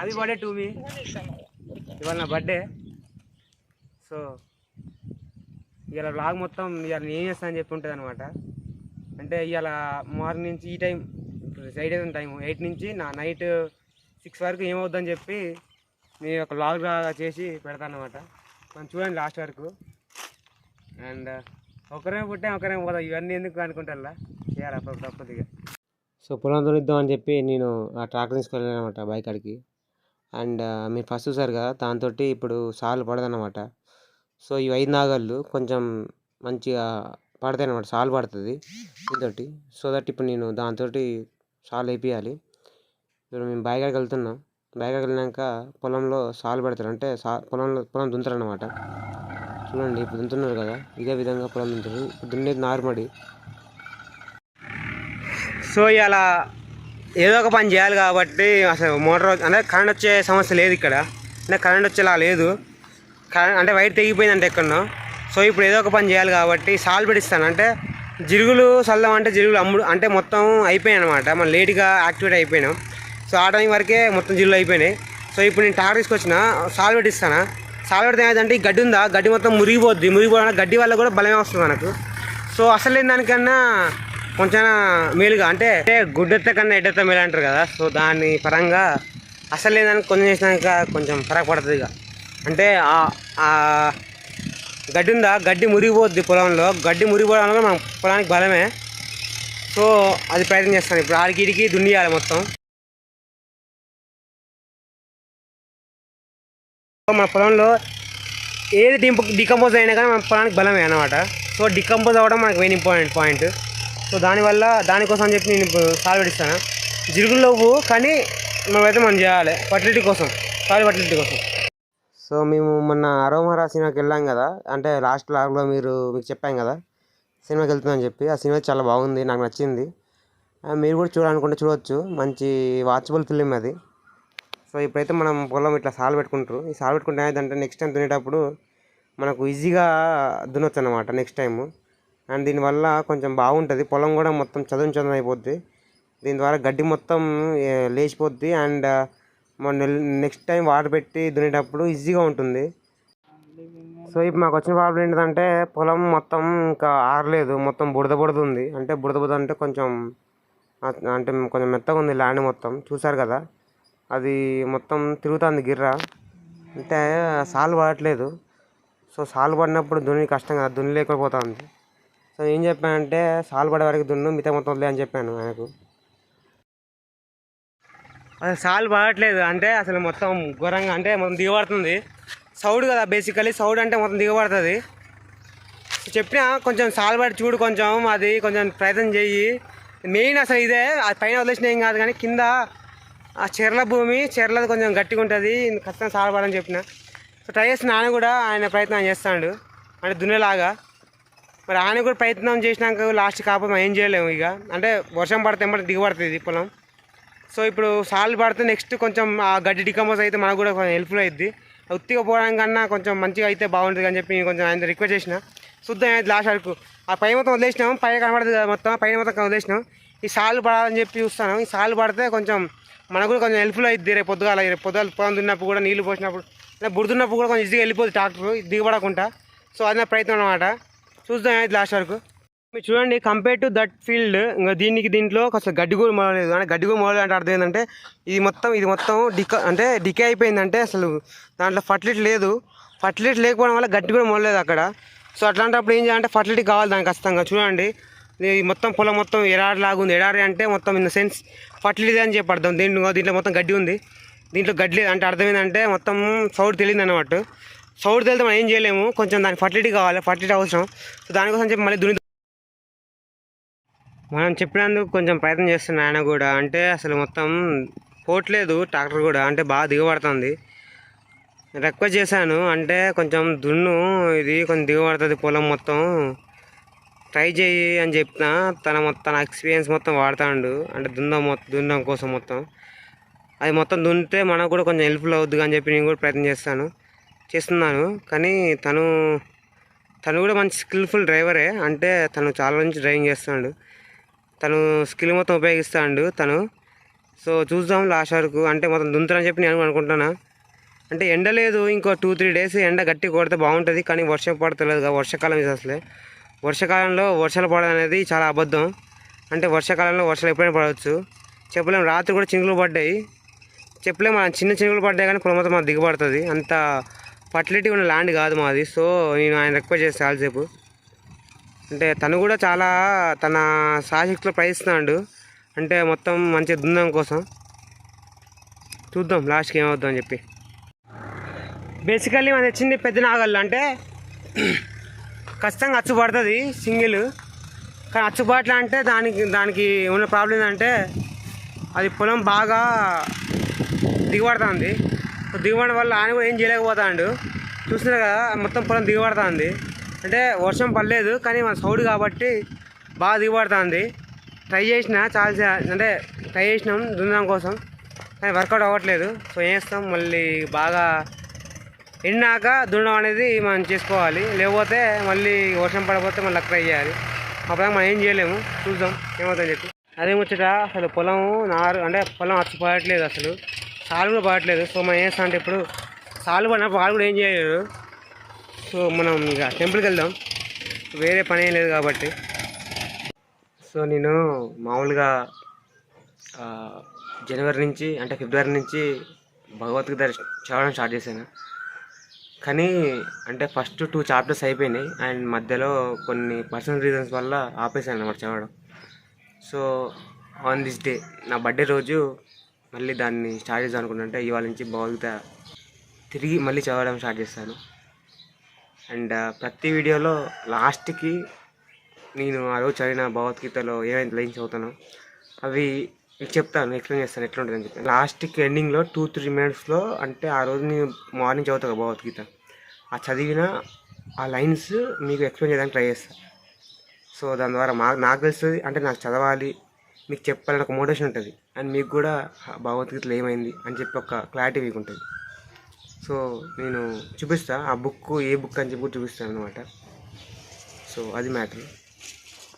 Happy birthday to me ఇవాళ నా birthday so ఇవాళ బ్లాగ్ మొత్తం ఇవాళ నేను ఏం చేస్తాను అని చెప్పి ఉంటుంది అనమాట అంటే ఇవాళ మార్నింగ్ నుంచి ఈ టైం ఎయిట్ అవుతుంది టైం ఎయిట్ నుంచి నా నైట్ సిక్స్ వరకు ఏమవుద్దని చెప్పి నేను ఒక బ్లాగ్ చేసి పెడతాను అనమాట మనం చూడండి లాస్ట్ వరకు. అండ్ ఒకరే పుట్టాం ఒకరే పోదాం ఇవన్నీ ఎందుకు అనుకుంటా చేయాలి? అప్పుడు తప్పదిగా సో పొలం దున్నిద్దాం అని చెప్పి నేను ఆ ట్రాక్టర్ తీసుకెళ్ళాను అనమాట బైక్ అడిగి అండ్ మీరు ఫస్ట్ చూసారు కదా దాంతో ఇప్పుడు సాలు పడదన్నమాట. సో ఈ ఐదు నాగళ్ళు కొంచెం మంచిగా పడతాయి అనమాట సాల్ పడుతుంది దీంతో సో దట్ ఇప్పుడు నేను దాంతో సాల్ వేపియాలి. ఇప్పుడు మేము బాయికాడికి వెళ్తున్నాం. బాయికాడికి వెళ్ళినాక పొలంలో సాలు పెడతారు. అంటే సా పొలంలో పొలం దుంతారు అనమాట చూడండి ఇప్పుడు దుంతున్నారు కదా ఇదే విధంగా పొలం దుంతారు ఇప్పుడు దున్నేది నారుమడి. సో ఇలా ఏదో ఒక పని చేయాలి కాబట్టి అసలు మోటార్ అంటే కరెంట్ వచ్చే సమస్య లేదు ఇక్కడ. అంటే కరెంట్ వచ్చేలా లేదు. కరెంట్ అంటే వైర్ తెగిపోయిందంటే ఎక్కడో సో ఇప్పుడు ఏదో ఒక పని చేయాలి కాబట్టి సాల్ పెట్టిస్తాను. అంటే జిరుగులు చల్దాం అంటే జిరుగులు అమ్ముడు అంటే మొత్తం అయిపోయాయి అనమాట మనం లేట్గా యాక్టివేట్ అయిపోయినాం. సో ఆ టైం వరకే మొత్తం జిల్లు అయిపోయినాయి. సో ఇప్పుడు నేను టార్ తీసుకొచ్చిన సాల్ పెట్టిస్తాను? సాల్ పెడితే ఏంటంటే ఈ గడ్డి ఉందా? గడ్డి మొత్తం మురిగిపోద్ది. మురిగిపోవడం గడ్డి వల్ల కూడా బలమే వస్తుంది మనకు. సో అసలు లేని దానికన్నా కొంచెం మేలుగా అంటే గుడ్డెత్త కన్నా ఎడ్డెత్త మేలు అంటారు కదా సో దాని పరంగా అసలు లేదని కొంచెం చేసినాక కొంచెం ఫరక్ పడుతుంది ఇక. అంటే గడ్డి ఉందా? గడ్డి మురిగిపోద్ది పొలంలో. గడ్డి మురిగిపోవడం వల్ల మన పొలానికి బలమే. సో అది ప్రయత్నం చేస్తాను. ఇప్పుడు ఆడికి ఇడికి దున్నియాలి మొత్తం. సో మన పొలంలో ఏది డింప్ డికంపోజ్ అయినా కానీ మన పొలానికి బలమే అనమాట సో డికంపోజ్ అవ్వడం మనకు మెయిన్ ఇంపార్టెంట్ పాయింట్ సో దానివల్ల దానికోసం అని చెప్పి నేను ఇప్పుడు సాల్ పెట్టిస్తాను? జిరుగులు లేవు కానీ మేమైతే మనం చేయాలి. ఫర్టిలిటీ కోసం. సారీ ఫర్టిలిటీ కోసం. సో మేము మొన్న అరోమహరా సినిమాకి వెళ్ళాం కదా. అంటే లాస్ట్ లాగ్లో మీరు మీకు చెప్పాం కదా. సినిమాకి వెళ్తుందని చెప్పి. ఆ సినిమా చాలా బాగుంది నాకు నచ్చింది. మీరు కూడా చూడాలనుకుంటే చూడవచ్చు మంచి వాచబుల్ ఫిలిం అది. సో ఇప్పుడైతే మనం పొలం ఇట్లా సాల్ పెట్టుకుంటారు. ఈ సాల్ పెట్టుకుంటే అంటే నెక్స్ట్ టైం దున్నేటప్పుడు మనకు ఈజీగా దున్నొచ్చు అనమాట నెక్స్ట్ టైము అండ్ దీనివల్ల కొంచెం బాగుంటుంది. పొలం కూడా మొత్తం చదును చదును అయిపోద్ది. దీని ద్వారా గడ్డి మొత్తం లేచిపోద్ది. అండ్ మన నెక్స్ట్ టైం వాటర్ పెట్టి దున్నేటప్పుడు ఈజీగా ఉంటుంది. సో ఇప్పుడు మాకు వచ్చిన ప్రాబ్లం ఏంటంటే పొలం మొత్తం ఇంకా ఆరలేదు. మొత్తం బుడద బుడద ఉంది. అంటే బుడద బుడద అంటే కొంచెం అంటే కొంచెం మెత్తగా ఉంది ల్యాండ్ మొత్తం. చూసారు కదా? అది మొత్తం తిరుగుతుంది గిర్ర. అంటే సాలు పడట్లేదు సో సాలు పడినప్పుడు దున్ని కష్టం కదా. దున్ని లేకపోతుంది. సో ఏం చెప్పానంటే సాలు పడే వరకు దున్ను మిగతా మొత్తం వదిలే అని చెప్పాను ఆయనకు. అసలు సాలు పడట్లేదు అంటే అసలు మొత్తం ఘోరంగా అంటే మొత్తం దిగబడుతుంది. సౌడ్ కదా బేసికలీ సౌడ్ అంటే మొత్తం దిగబడుతుంది. చెప్పినా కొంచెం సాలు పడి చూడు కొంచెం అది కొంచెం ప్రయత్నం చెయ్యి. మెయిన్ అసలు ఇదే. అది పైన వదిలేసిన ఏం కాదు కానీ కింద ఆ చెర్ల భూమి చెర్లది కొంచెం గట్టిగా ఉంటుంది. ఖచ్చితంగా సాలు పడని చెప్పిన. సో ట్రై చేసిన కూడా ఆయన ప్రయత్నం చేస్తాడు. అంటే దున్నేలాగా. మరి ఆయన కూడా ప్రయత్నం చేసినాక లాస్ట్ కాకపోతే ఏం చేయలేము ఇక. అంటే వర్షం పడితే ఎంబడి దిగబడుతుంది పొలం. సో ఇప్పుడు సాల్ పడితే నెక్స్ట్ కొంచెం ఆ గడ్డి డికంపోజ్ అయితే మనకు కూడా కొంచెం హెల్ప్ఫుల్ అయింది ఉత్తిగా పోవడం కన్నా కొంచెం మంచిగా అయితే బాగుంటుంది అని చెప్పి కొంచెం ఆయన రిక్వెస్ట్ చేసిన. చూద్దాం అయితే లాస్ట్ వరకు. ఆ పై మొత్తం వదిలేసినాం. పైన కనబడుతుంది మొత్తం. పైన మొత్తం వదిలేసినాం. ఈ సాలు పడాలని చెప్పి చూస్తాను ఈ సాలు పడితే కొంచెం మనకు కూడా కొంచెం హెల్ప్ఫుల్ అవుతుంది రేపు పొద్దుగాల. రేపు పొద్దుగాల పొలం దున్నప్పుడు కూడా నీళ్ళు పోసినప్పుడు లేదా బుడుతున్నప్పుడు కూడా కొంచెం ఈజీగా వెళ్ళిపోతుంది ట్రాక్టర్ దిగబడకుండా. సో అది నా ప్రయత్నం అనమాట చూద్దాం అయితే లాస్ట్ వరకు. మీరు చూడండి కంపేర్ టు దట్ ఫీల్డ్ ఇంకా దీనికి దీంట్లో అసలు గడ్డి కూడా మొలలేదు అంటే గడ్డి కూడా మొలలేదు అంటే అర్థం ఏంటంటే ఇది మొత్తం ఇది మొత్తం డిక అంటే డికే అయిపోయిందంటే అసలు దాంట్లో ఫర్టిలిటీ లేదు. ఫర్టిలిటీ లేకపోవడం వల్ల గడ్డి కూడా మొలలేదు అక్కడ. సో అట్లాంటప్పుడు ఏం చేయాలంటే ఫర్టిలిటీ కావాలి దానికి ఖచ్చితంగా. చూడండి ఇది మొత్తం పొలం మొత్తం ఎడారి లాగా ఉంది. ఎడారి అంటే మొత్తం ఇన్ ద సెన్స్ ఫర్టిలిటీ అని చెప్పి అర్థం. దీంట్లో దీంట్లో మొత్తం గడ్డి ఉంది. దీంట్లో గడ్డి లేదు. అంటే అర్థం ఏంటంటే మొత్తం సౌడ్ తెలియదు అన్నమాట. సౌడ్ తెలితే మనం ఏం చేయలేము. కొంచెం దానికి ఫర్టిలిటీ కావాలి. ఫర్టిలిటీ అవసరం. సో దానికోసం చెప్పి మళ్ళీ దున్ని మనం చెప్పినందుకు కొంచెం ప్రయత్నం చేస్తున్నా ఆయన కూడా. అంటే అసలు మొత్తం పోవట్లేదు ట్రాక్టర్ కూడా. అంటే బాగా దిగబడుతుంది. రిక్వెస్ట్ చేశాను. అంటే కొంచెం దున్ను. ఇది కొంచెం దిగబడుతుంది పొలం మొత్తం. ట్రై చేయి అని చెప్పిన తన మొత్తం తన ఎక్స్పీరియన్స్ మొత్తం వాడతాడు. అంటే దున్నం మొత్తం దున్నం కోసం మొత్తం. అది మొత్తం దున్నితే మనకు కూడా కొంచెం హెల్ప్ఫుల్ అవుద్ది అని చెప్పి నేను కూడా ప్రయత్నం చేస్తాను. చేస్తున్నాను. కానీ తను తను కూడా మంచి స్కిల్ఫుల్ డ్రైవరే అంటే తను చాలా నుంచి డ్రైవింగ్ చేస్తున్నాడు తను స్కిల్ మొత్తం ఉపయోగిస్తాడు తను. సో చూద్దాం లాస్ట్ వరకు. అంటే మొత్తం దుంతరని చెప్పి నేను అనుకుంటున్నా. అంటే ఎండ లేదు. ఇంకో టూ త్రీ డేస్ ఎండ గట్టి కొడితే బాగుంటుంది. కానీ వర్షం పడతలేదు వర్షాకాలం ఇది అసలే. వర్షాకాలంలో వర్షాలు పడడం అనేది చాలా అబద్ధం. అంటే వర్షాకాలంలో వర్షాలు ఎప్పుడైనా పడవచ్చు. చెప్పలేము రాత్రి కూడా చినుకులు పడ్డాయి. చెప్పలేము చిన్న చినుకులు పడ్డాయి కానీ పొలం మొత్తం మాకు దిగబడుతుంది అంత ఫర్టిలిటీ ఉన్న ల్యాండ్ కాదు మాది. సో నేను ఆయన రిక్వెస్ట్ చేస్తాను చాలాసేపు. అంటే తను కూడా చాలా తన సాశక్తిలో ప్రయత్నిస్తున్నాడు. అంటే మొత్తం మంచిగా దుందం కోసం. చూద్దాం లాస్ట్కి ఏమవుద్దాం అని చెప్పి. బేసికల్లీ మన తెచ్చింది పెద్ద నాగళ్ళు అంటే ఖచ్చితంగా అచ్చు పడుతుంది సింగిల్. కానీ అచ్చుబాట్లు అంటే దానికి దానికి ఉన్న ప్రాబ్లం ఏంటంటే అది పొలం బాగా దిగబడుతుంది దిగబడడం వల్ల ఆయన కూడా ఏం చేయలేకపోతాడు. చూసినా కదా మొత్తం పొలం దిగబడుతుంది. అంటే వర్షం పడలేదు కానీ మన సౌడు కాబట్టి బాగా దిగబడుతుంది. ట్రై చేసిన చాలా అంటే ట్రై చేసినాం దున్నడం కోసం. కానీ వర్కౌట్ అవ్వట్లేదు. సో ఏం చేస్తాం? మళ్ళీ బాగా ఎండినాక దున్నడం అనేది మనం చేసుకోవాలి. లేకపోతే మళ్ళీ వర్షం పడకపోతే మళ్ళీ ట్రై చేయాలి. అప్పుడు మనం ఏం చేయలేము. చూద్దాం ఏమవుతుందని చెప్పి. అదే ముచ్చట అసలు పొలం నారు అంటే పొలం అచ్చిపోయట్లేదు పడట్లేదు అసలు. సాలు కూడా పడట్లేదు. సో మనం ఏం అంటే ఇప్పుడు సాలు పడినప్పుడు వాళ్ళు కూడా ఏం చేయలేరు. సో మనం ఇక టెంపుల్కి వెళ్దాం. వేరే పని ఏం లేదు కాబట్టి. సో నేను మామూలుగా జనవరి నుంచి అంటే ఫిబ్రవరి నుంచి భగవద్గీత చదవడం స్టార్ట్ చేశాను. కానీ అంటే ఫస్ట్ టూ చాప్టర్స్ అయిపోయినాయి. అండ్ మధ్యలో కొన్ని పర్సనల్ రీజన్స్ వల్ల ఆపేసాను అనమాట చదవడం. సో ఆన్ దిస్ డే నా బర్త్డే రోజు మళ్ళీ దాన్ని స్టార్ట్ చేద్దాం అనుకుంటుంటే ఇవాళ నుంచి భగవద్గీత తిరిగి మళ్ళీ చదవడం స్టార్ట్ చేస్తాను. అండ్ uh, ప్రతి వీడియోలో లాస్ట్కి నేను ఆ రోజు చదివిన భగవద్గీతలో ఏమైనా లైన్స్ చదువుతానో అవి మీకు చెప్తాను ఎక్స్ప్లెయిన్ చేస్తాను ఎట్లా ఉంటుందని చెప్పి లాస్ట్కి ఎండింగ్లో టూ త్రీ మినిట్స్లో అంటే ఆ రోజు నేను మార్నింగ్ చదువుతాను భగవద్గీత. ఆ చదివిన ఆ లైన్స్ మీకు ఎక్స్ప్లెయిన్ చేయడానికి ట్రై చేస్తాను సో దాని ద్వారా మా నాకు తెలుస్తుంది అంటే నాకు చదవాలి మీకు చెప్పాలని ఒక మోటివేషన్ ఉంటుంది. అండ్ మీకు కూడా భగవద్గీతలో ఏమైంది అని చెప్పి ఒక క్లారిటీ మీకు ఉంటుంది. సో నేను చూపిస్తాను ఆ బుక్ ఏ బుక్ అని చెప్పి చూపిస్తాను అనమాట సో అది మ్యాటర్.